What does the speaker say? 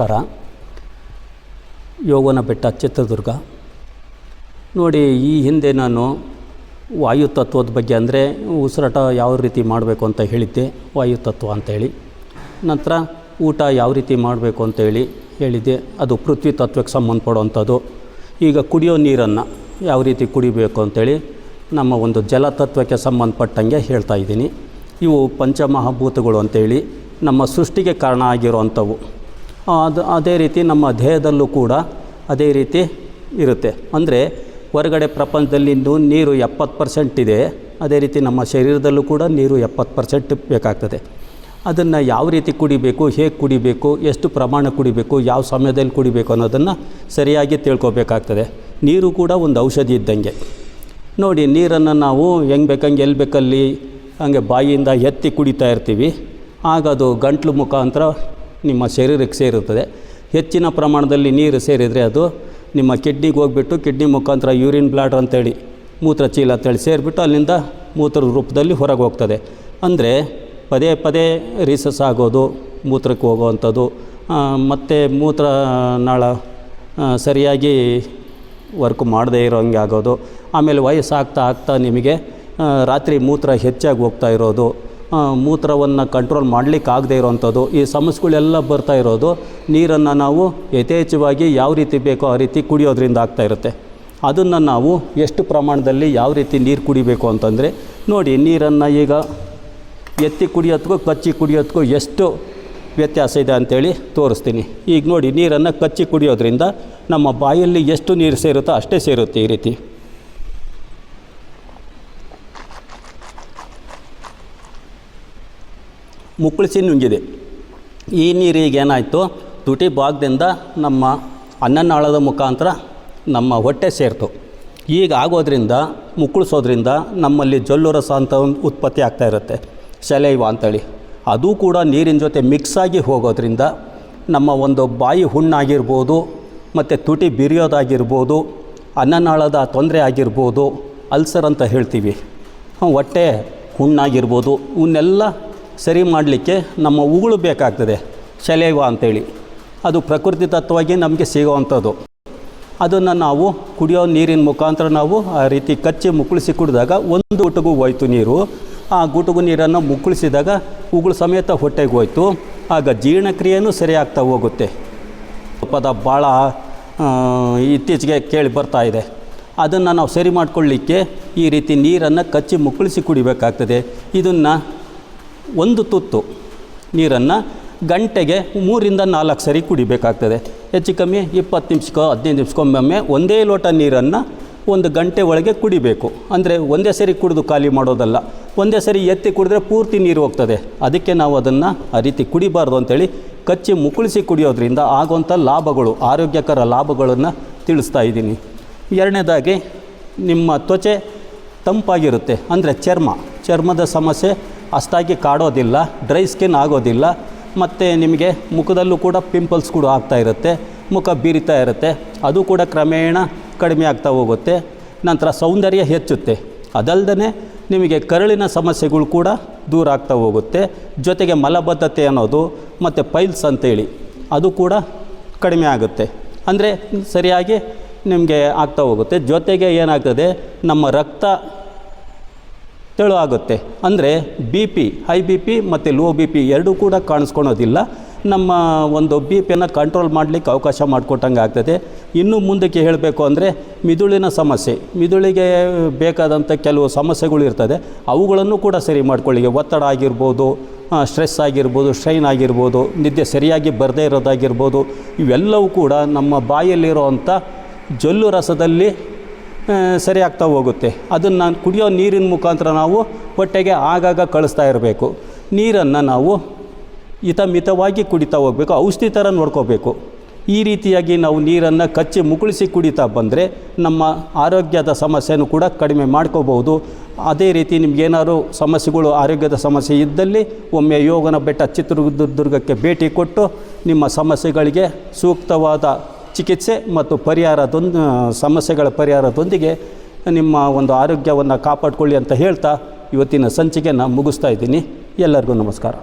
ನಮಸ್ಕಾರ ಯೋಗನ ಬೆಟ್ಟ ಚಿತ್ರದುರ್ಗ. ನೋಡಿ, ಈ ಹಿಂದೆ ನಾನು ವಾಯು ತತ್ವದ ಬಗ್ಗೆ ಅಂದರೆ ಉಸಿರಾಟ ಯಾವ ರೀತಿ ಮಾಡಬೇಕು ಅಂತ ಹೇಳಿದ್ದೆ, ವಾಯು ತತ್ವ ಅಂತೇಳಿ ನಂತರ ಊಟ ಯಾವ ರೀತಿ ಮಾಡಬೇಕು ಅಂತೇಳಿ ಹೇಳಿದ್ದೆ, ಅದು ಪೃಥ್ವಿ ತತ್ವಕ್ಕೆ ಸಂಬಂಧಪಡುವಂಥದ್ದು. ಈಗ ಕುಡಿಯೋ ನೀರನ್ನು ಯಾವ ರೀತಿ ಕುಡಿಬೇಕು ಅಂತೇಳಿ ನಮ್ಮ ಒಂದು ಜಲತತ್ವಕ್ಕೆ ಸಂಬಂಧಪಟ್ಟಂಗೆ ಹೇಳ್ತಾ ಇದ್ದೀನಿ. ಇವು ಪಂಚಮಹಾಭೂತಗಳು ಅಂತೇಳಿ ನಮ್ಮ ಸೃಷ್ಟಿಗೆ ಕಾರಣ ಆಗಿರುವಂಥವು. ಅದು ಅದೇ ರೀತಿ ನಮ್ಮ ದೇಹದಲ್ಲೂ ಕೂಡ ಅದೇ ರೀತಿ ಇರುತ್ತೆ. ಅಂದರೆ ಹೊರಗಡೆ ಪ್ರಪಂಚದಲ್ಲಿ ಇನ್ನೂ ನೀರು ಎಪ್ಪತ್ತು ಪರ್ಸೆಂಟ್ ಇದೆ. ಅದೇ ರೀತಿ ನಮ್ಮ ಶರೀರದಲ್ಲೂ ಕೂಡ ನೀರು ಎಪ್ಪತ್ತು ಪರ್ಸೆಂಟ್ ಬೇಕಾಗ್ತದೆ. ಅದನ್ನು ಯಾವ ರೀತಿ ಕುಡಿಬೇಕು, ಹೇಗೆ ಕುಡಿಬೇಕು, ಎಷ್ಟು ಪ್ರಮಾಣ ಕುಡಿಬೇಕು, ಯಾವ ಸಮಯದಲ್ಲಿ ಕುಡಿಬೇಕು ಅನ್ನೋದನ್ನು ಸರಿಯಾಗಿ ತಿಳ್ಕೊಬೇಕಾಗ್ತದೆ. ನೀರು ಕೂಡ ಒಂದು ಔಷಧಿ ಇದ್ದಂಗೆ. ನೋಡಿ, ನೀರನ್ನು ನಾವು ಹೆಂಗೆ ಬೇಕಂಗೆ ಎಲ್ಲಿ ಬೇಕಲ್ಲಿ ಹಂಗೆ ಬಾಯಿಯಿಂದ ಎತ್ತಿ ಕುಡಿತಾ ಇರ್ತೀವಿ. ಆಗ ಅದು ಗಂಟ್ಲು ಮುಖಾಂತರ ನಿಮ್ಮ ಶರೀರಕ್ಕೆ ಸೇರುತ್ತದೆ. ಹೆಚ್ಚಿನ ಪ್ರಮಾಣದಲ್ಲಿ ನೀರು ಸೇರಿದರೆ ಅದು ನಿಮ್ಮ ಕಿಡ್ನಿಗೆ ಹೋಗ್ಬಿಟ್ಟು ಕಿಡ್ನಿ ಮುಖಾಂತರ ಯೂರಿನ್ ಬ್ಲಾಡರ್ ಅಂತೇಳಿ ಮೂತ್ರಚೀಲ ಅಂತೇಳಿ ಸೇರಿಬಿಟ್ಟು ಅಲ್ಲಿಂದ ಮೂತ್ರದ ರೂಪದಲ್ಲಿ ಹೊರಗೆ ಹೋಗ್ತದೆ. ಅಂದರೆ ಪದೇ ಪದೇ ರೀಸಸ್ ಆಗೋದು, ಮೂತ್ರಕ್ಕೆ ಹೋಗುವಂಥದ್ದು ಮತ್ತು ಮೂತ್ರ ನಾಳ ಸರಿಯಾಗಿ ವರ್ಕ್ ಮಾಡದೇ ಇರೋಂಗೆ ಆಗೋದು. ಆಮೇಲೆ ವಯಸ್ಸಾಗ್ತಾ ಆಗ್ತಾ ನಿಮಗೆ ರಾತ್ರಿ ಮೂತ್ರ ಹೆಚ್ಚಾಗಿ ಹೋಗ್ತಾ ಇರೋದು. ಮೂತ್ರವನ್ನು ಕಂಟ್ರೋಲ್ ಮಾಡಲಿಕ್ಕಾಗದೇ ಇರೋವಂಥದ್ದು ಈ ಸಮಸ್ಯೆಗಳೆಲ್ಲ ಬರ್ತಾ ಇರೋದು, ನೀರನ್ನು ನಾವು ಯಥೇಚ್ಛವಾಗಿ ಯಾವ ರೀತಿ ಬೇಕೋ ಆ ರೀತಿ ಕುಡಿಯೋದ್ರಿಂದ ಆಗ್ತಾ ಇರುತ್ತೆ. ಅದನ್ನು ನಾವು ಎಷ್ಟು ಪ್ರಮಾಣದಲ್ಲಿ ಯಾವ ರೀತಿ ನೀರು ಕುಡಿಬೇಕು ಅಂತಂದರೆ, ನೋಡಿ ನೀರನ್ನು ಈಗ ಎತ್ತಿ ಕುಡಿಯೋದಕ್ಕೂ ಕಚ್ಚಿ ಕುಡಿಯೋದಕ್ಕೂ ಎಷ್ಟು ವ್ಯತ್ಯಾಸ ಇದೆ ಅಂಥೇಳಿ ತೋರಿಸ್ತೀನಿ. ಈಗ ನೋಡಿ ನೀರನ್ನು ಕಚ್ಚಿ ಕುಡಿಯೋದ್ರಿಂದ ನಮ್ಮ ಬಾಯಲ್ಲಿ ಎಷ್ಟು ನೀರು ಸೇರುತ್ತೋ ಅಷ್ಟೇ ಸೇರುತ್ತೆ ಈ ರೀತಿ. ಮುಕ್ಕಳಿಸಿ ನುಂಗಿದೆ. ಈ ನೀರಿಗೆ ಏನಾಯಿತು? ತುಟಿ ಭಾಗದಿಂದ ನಮ್ಮ ಅನ್ನನಾಳದ ಮುಖಾಂತರ ನಮ್ಮ ಹೊಟ್ಟೆ ಸೇರ್ತು. ಈಗ ಆಗೋದ್ರಿಂದ, ಮುಕ್ಕಳಿಸೋದ್ರಿಂದ ನಮ್ಮಲ್ಲಿ ಜೊಲ್ಲು ರಸ ಅಂತ ಒಂದು ಉತ್ಪತ್ತಿ ಆಗ್ತಾ ಇರುತ್ತೆ. ಸೆಲೈವ ಅಂತೇಳಿ. ಅದು ಕೂಡ ನೀರಿನ ಜೊತೆ ಮಿಕ್ಸ್ ಆಗಿ ಹೋಗೋದ್ರಿಂದ ನಮ್ಮ ಒಂದು ಬಾಯಿ ಹುಣ್ಣಾಗಿರ್ಬೋದು, ಮತ್ತು ತುಟಿ ಬಿರಿಯೋದಾಗಿರ್ಬೋದು, ಅನ್ನನಾಳದ ತೊಂದರೆ ಆಗಿರ್ಬೋದು, ಅಲ್ಸರ್ ಅಂತ ಹೇಳ್ತೀವಿ. ಹೊಟ್ಟೆ ಹುಣ್ಣಾಗಿರ್ಬೋದು ಇವನ್ನೆಲ್ಲ ಸರಿ ಮಾಡಲಿಕ್ಕೆ ನಮ್ಮ ಉಗುಳು ಬೇಕಾಗ್ತದೆ ಶಲೇವ ಅಂತೇಳಿ. ಅದು ಪ್ರಕೃತಿ ತತ್ವವಾಗಿ ನಮಗೆ ಸಿಗುವಂಥದ್ದು. ಅದನ್ನು ನಾವು ಕುಡಿಯೋ ನೀರಿನ ಮುಖಾಂತರ ನಾವು ಆ ರೀತಿ ಕಚ್ಚಿ ಮುಕ್ಕಳಿಸಿ ಕುಡಿದಾಗ ಒಂದು ಗುಟುಗು ಹೋಯ್ತು ನೀರು. ಆ ಗುಟುಗು ನೀರನ್ನು ಮುಕ್ಕಳಿಸಿದಾಗ ಉಗುಳು ಸಮೇತ ಹೊಟ್ಟೆಗೆ ಹೋಯ್ತು. ಆಗ ಜೀರ್ಣಕ್ರಿಯೆಯೂ ಸರಿಯಾಗ್ತಾ ಹೋಗುತ್ತೆ. ಪದ ಭಾಳ ಇತ್ತೀಚೆಗೆ ಕೇಳಿ ಬರ್ತಾ ಇದೆ. ಅದನ್ನು ನಾವು ಸರಿ ಮಾಡಿಕೊಳ್ಳಿಕ್ಕೆ ಈ ರೀತಿ ನೀರನ್ನು ಕಚ್ಚಿ ಮುಕ್ಕಳಿಸಿ ಕುಡಿಬೇಕಾಗ್ತದೆ. ಇದನ್ನು ಒಂದು ತುತ್ತು ನೀರನ್ನು ಗಂಟೆಗೆ ಮೂರಿಂದ ನಾಲ್ಕು ಸರಿ ಕುಡಿಬೇಕಾಗ್ತದೆ. ಹೆಚ್ಚು ಕಮ್ಮಿ ಇಪ್ಪತ್ತು ನಿಮಿಷಕ್ಕೋ ಹದಿನೈದು ನಿಮಿಷಕ್ಕೊಮ್ಮೊಮ್ಮೆ ಒಂದೇ ಲೋಟ ನೀರನ್ನು ಒಂದು ಗಂಟೆ ಒಳಗೆ ಕುಡಿಬೇಕು. ಅಂದರೆ ಒಂದೇ ಸರಿ ಕುಡಿದು ಖಾಲಿ ಮಾಡೋದಲ್ಲ. ಒಂದೇ ಸರಿ ಎತ್ತಿ ಕುಡಿದ್ರೆ ಪೂರ್ತಿ ನೀರು ಹೋಗ್ತದೆ. ಅದಕ್ಕೆ ನಾವು ಅದನ್ನು ಆ ರೀತಿ ಕುಡಿಬಾರ್ದು ಅಂತೇಳಿ ಕಚ್ಚಿ ಮುಕುಳಿಸಿ ಕುಡಿಯೋದ್ರಿಂದ ಆಗುವಂಥ ಲಾಭಗಳು, ಆರೋಗ್ಯಕರ ಲಾಭಗಳನ್ನು ತಿಳಿಸ್ತಾ ಇದ್ದೀನಿ. ಎರಡನೇದಾಗಿ ನಿಮ್ಮ ತ್ವಚೆ ತಂಪಾಗಿರುತ್ತೆ. ಅಂದರೆ ಚರ್ಮ, ಚರ್ಮದ ಸಮಸ್ಯೆ ಅಷ್ಟಾಗಿ ಕಾಡೋದಿಲ್ಲ, ಡ್ರೈ ಸ್ಕಿನ್ ಆಗೋದಿಲ್ಲ, ಮತ್ತು ನಿಮಗೆ ಮುಖದಲ್ಲೂ ಕೂಡ ಪಿಂಪಲ್ಸ್ ಕೂಡ ಆಗ್ತಾ ಇರುತ್ತೆ, ಮುಖ ಬೀರಿತಾ ಇರುತ್ತೆ, ಅದು ಕೂಡ ಕ್ರಮೇಣ ಕಡಿಮೆ ಆಗ್ತಾ ಹೋಗುತ್ತೆ, ನಂತರ ಸೌಂದರ್ಯ ಹೆಚ್ಚುತ್ತೆ. ಅದಲ್ಲದೆ ನಿಮಗೆ ಕರಳಿನ ಸಮಸ್ಯೆಗಳು ಕೂಡ ದೂರ ಆಗ್ತಾ ಹೋಗುತ್ತೆ, ಜೊತೆಗೆ ಮಲಬದ್ಧತೆ ಅನ್ನೋದು, ಮತ್ತು ಪೈಲ್ಸ್ ಅಂತೇಳಿ, ಅದು ಕೂಡ ಕಡಿಮೆ ಆಗುತ್ತೆ. ಅಂದರೆ ಸರಿಯಾಗಿ ನಿಮಗೆ ಆಗ್ತಾ ಹೋಗುತ್ತೆ. ಜೊತೆಗೆ ಏನಾಗ್ತದೆ, ನಮ್ಮ ರಕ್ತ ತೆಳು ಆಗುತ್ತೆ ಅಂದರೆ B P high B P ಮತ್ತು ಲೋ ಬಿ ಪಿ ಎರಡೂ ಕೂಡ ಕಾಣಿಸ್ಕೊಳೋದಿಲ್ಲ. ನಮ್ಮ ಒಂದು ಬಿ ಪಿಯನ್ನು ಕಂಟ್ರೋಲ್ ಮಾಡಲಿಕ್ಕೆ ಅವಕಾಶ ಮಾಡಿಕೊಟ್ಟಂಗೆ ಆಗ್ತದೆ. ಇನ್ನು ಮುಂದಕ್ಕೆ ಹೇಳಬೇಕು ಅಂದರೆ ಮಿದುಳಿನ ಸಮಸ್ಯೆ. ಮಿದುಳಿಗೆ ಬೇಕಾದಂಥ ಕೆಲವು ಸಮಸ್ಯೆಗಳು ಇರ್ತದೆ. ಅವುಗಳನ್ನು ಕೂಡ ಸರಿ ಮಾಡ್ಕೊಳ್ಳಿ ಒತ್ತಡ ಆಗಿರ್ಬೋದು ಸ್ಟ್ರೆಸ್ ಆಗಿರ್ಬೋದು ಸ್ಟ್ರೈನ್ ಆಗಿರ್ಬೋದು, ನಿದ್ದೆ ಸರಿಯಾಗಿ ಬರದೇ ಇರೋದಾಗಿರ್ಬೋದು, ಇವೆಲ್ಲವೂ ಕೂಡ ನಮ್ಮ ಬಾಯಲ್ಲಿರುವಂಥ ಜೊಲ್ಲು ರಸದಲ್ಲಿ ಆ, ಸರಿ ಆಗ್ತಾ ಹೋಗುತ್ತೆ. ಅದನ್ನು ಕುಡಿಯೋ ನೀರಿನ ಮುಖಾಂತರ ನಾವು ಹೊಟ್ಟೆಗೆ ಆಗಾಗ ಕಳಿಸ್ತಾ ಇರಬೇಕು. ನೀರನ್ನು ನಾವು ಹಿತಮಿತವಾಗಿ ಕುಡಿತಾ ಹೋಗಬೇಕು ಔಷಧಿ ಥರ ನೋಡ್ಕೋಬೇಕು. ಈ ರೀತಿಯಾಗಿ ನಾವು ನೀರನ್ನು ಕಚ್ಚಿ ಮುಗುಳಿಸಿ ಕುಡಿತಾ ಬಂದರೆ ನಮ್ಮ ಆರೋಗ್ಯದ ಸಮಸ್ಯೆನೂ ಕೂಡ ಕಡಿಮೆ ಮಾಡ್ಕೋಬಹುದು. ಅದೇ ರೀತಿ ನಿಮಗೇನಾದ್ರು ಸಮಸ್ಯೆಗಳು ಆರೋಗ್ಯದ ಸಮಸ್ಯೆ ಇದ್ದಲ್ಲಿ ಒಮ್ಮೆ ಯೋಗನ ಬೆಟ್ಟ ಚಿತ್ರದುರ್ಗಕ್ಕೆ ಭೇಟಿ ಕೊಟ್ಟು ನಿಮ್ಮ ಸಮಸ್ಯೆಗಳಿಗೆ ಸೂಕ್ತವಾದ ಚಿಕಿತ್ಸೆ ಮತ್ತು ಪರಿಹಾರದೊಂದು ಸಮಸ್ಯೆಗಳ ಪರಿಹಾರದೊಂದಿಗೆ ನಿಮ್ಮ ಒಂದು ಆರೋಗ್ಯವನ್ನು ಕಾಪಾಡಿಕೊಳ್ಳಿ ಅಂತ ಹೇಳ್ತಾ ಇವತ್ತಿನ ಸಂಚಿಕೆಯನ್ನು ಮುಗಿಸ್ತಾ ಇದ್ದೀನಿ. ಎಲ್ಲರಿಗೂ ನಮಸ್ಕಾರ.